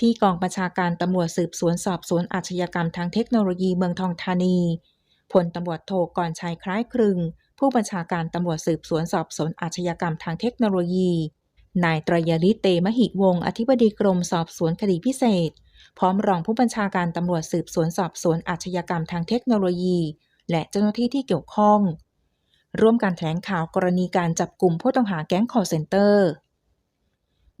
ที่กองบัญชาการตำรวจสืบสวนสอบสวนอาชญากรรมทางเทคโนโลยีเมืองทองธานีพลตำรวจโทกรชัยคล้ายครึง ผู้บัญชาการตำรวจสืบสวนสอบสวนอาชญากรรมทางเทคโนโลยี นายตรยลิเตมหิวงศ์อธิบดีกรมสอบสวนคดีพิเศษ พร้อมรองผู้บัญชาการตำรวจสืบสวนสอบสวนอาชญากรรมทางเทคโนโลยี และเจ้าหน้าที่ที่เกี่ยวข้อง ร่วมการแถลงข่าวกรณีการจับกลุ่มผู้ต้องหาแก๊งคอร์เซนเตอร์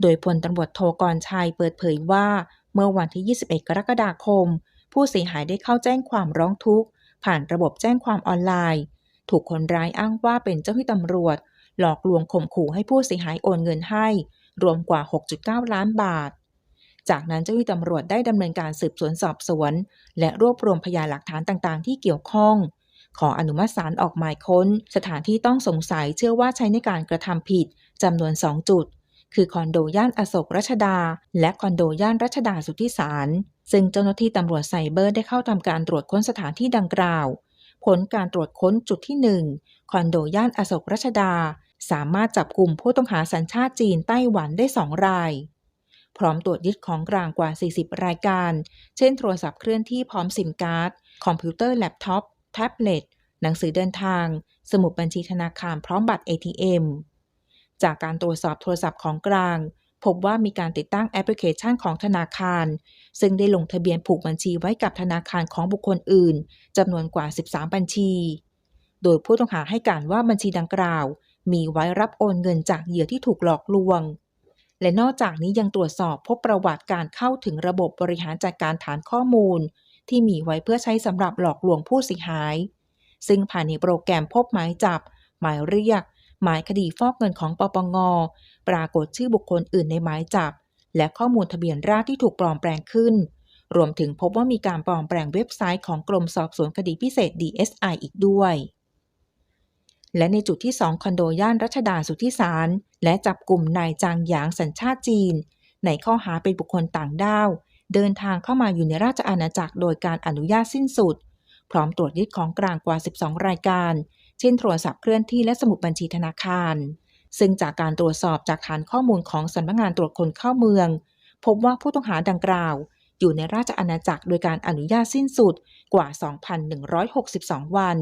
โดยพลตำรวจโทกรชัยเปิดเผยว่า เมื่อวันที่ 21 กรกฎาคม ผู้เสียหายได้เข้าแจ้งความร้องทุกข์ ผ่านระบบแจ้งความออนไลน์ ถูกคนร้ายอ้างว่าเป็นเจ้าหน้าที่ตำรวจ หลอกลวงข่มขู่ให้ผู้เสียหายโอนเงินให้ รวมกว่า 6.9 ล้านบาท จากนั้นเจ้าหน้าที่ตำรวจได้ดำเนินการสืบสวนสอบสวน และรวบรวมพยานหลักฐานต่างๆ ที่เกี่ยวข้อง ขออนุมัติศาลออกหมายค้น สถานที่ต้องสงสัยเชื่อว่าใช้ในการกระทำผิดจำนวน 2 จุด คือคอนโดย่านอโศกรัชดา และคอนโดย่านรัชดาสุทธิสาร ซึ่งเจ้าหน้าที่ตำรวจไซเบอร์ได้เข้าทำการตรวจค้นสถานที่ดังกล่าว ผลการตรวจค้นจุดที่ 1 คอนโดย่านอโศกรัชดา สามารถจับกลุ่มผู้ต้องหาสัญชาติจีนไต้หวันได้ 2 ราย พร้อมตรวจยึดของกลางกว่า 40 รายการ เช่นโทรศัพท์เคลื่อนที่พร้อมซิมการ์ด คอมพิวเตอร์แล็ปท็อป แท็บเล็ต หนังสือเดินทาง สมุดบัญชีธนาคารพร้อมบัตร ATM จากการตรวจสอบโทรศัพท์ของกลาง พบว่ามีการติดตั้งแอปพลิเคชันของธนาคาร ซึ่งได้ลงทะเบียนผูกบัญชีไว้กับธนาคารของบุคคลอื่นจำนวนกว่า 13 บัญชี โดยผู้ต้องหาให้การว่าบัญชีดังกล่าว มีไว้รับโอนเงินจากเหยื่อที่ถูกหลอกลวง และนอกจากนี้ยังตรวจสอบพบประวัติการเข้าถึงระบบบริหารจัดการฐานข้อมูล ที่มีไว้เพื่อใช้สำหรับหลอกลวงผู้เสียหาย ซึ่งภายในโปรแกรมพบหมายจับ หมายเรียก หมายคดีฟอกเงินของปปง ปรากฏชื่อบุคคลอื่นในหมายจับ และข้อมูลทะเบียนราษฎรที่ถูกปลอมแปลงขึ้น รวมถึงพบว่ามีการปลอมแปลงเว็บไซต์ของกรมสอบสวนคดีพิเศษ DSI อีกด้วย และในจุดที่ 2 คอนโดย่านรัชดาสุทธิสาร และจับกลุ่มนายจางหยางสัญชาติจีน ในข้อหาเป็นบุคคลต่างด้าว เดินทางเข้ามาอยู่ในราชอาณาจักรโดยการอนุญาตสิ้นสุด พร้อมตรวจยึดของกลางกว่า 12 รายการ ช่นโทรศัพท์เคลื่อนที่และสมุดบัญชีธนาคาร ซึ่งจากการตรวจสอบจากฐานข้อมูลของสำนักงานตรวจคนเข้าเมือง พบว่าผู้ต้องหาดังกล่าว อยู่ในราชอาณาจักรโดยการอนุญาตสิ้นสุดกว่า 2,162 วัน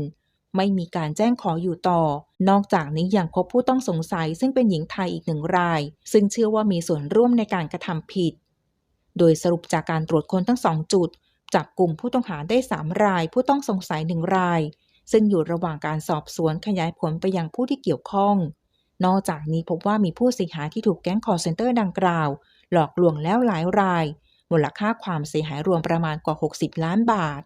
ไม่มีการแจ้งขออยู่ต่อ นอกจากนี้ยังพบผู้ต้องสงสัย ซึ่งเป็นหญิงไทยอีกหนึ่งราย ซึ่งเชื่อว่ามีส่วนร่วมในการกระทำผิด โดยสรุปจากการตรวจคนทั้งสองจุดจับกลุ่มผู้ต้องหาได้ 3 ราย ผู้ต้องสงสัยหนึ่งราย ซึ่งอยู่ระหว่างการสอบสวนขยายผลไปยังผู้ที่เกี่ยวข้อง นอกจากนี้พบว่ามีผู้เสียหายที่ถูกแก๊งคอร์เซนเตอร์ดังกล่าว หลอกลวงแล้วหลายราย มูลค่าความเสียหายรวมประมาณกว่า 60 ล้านบาท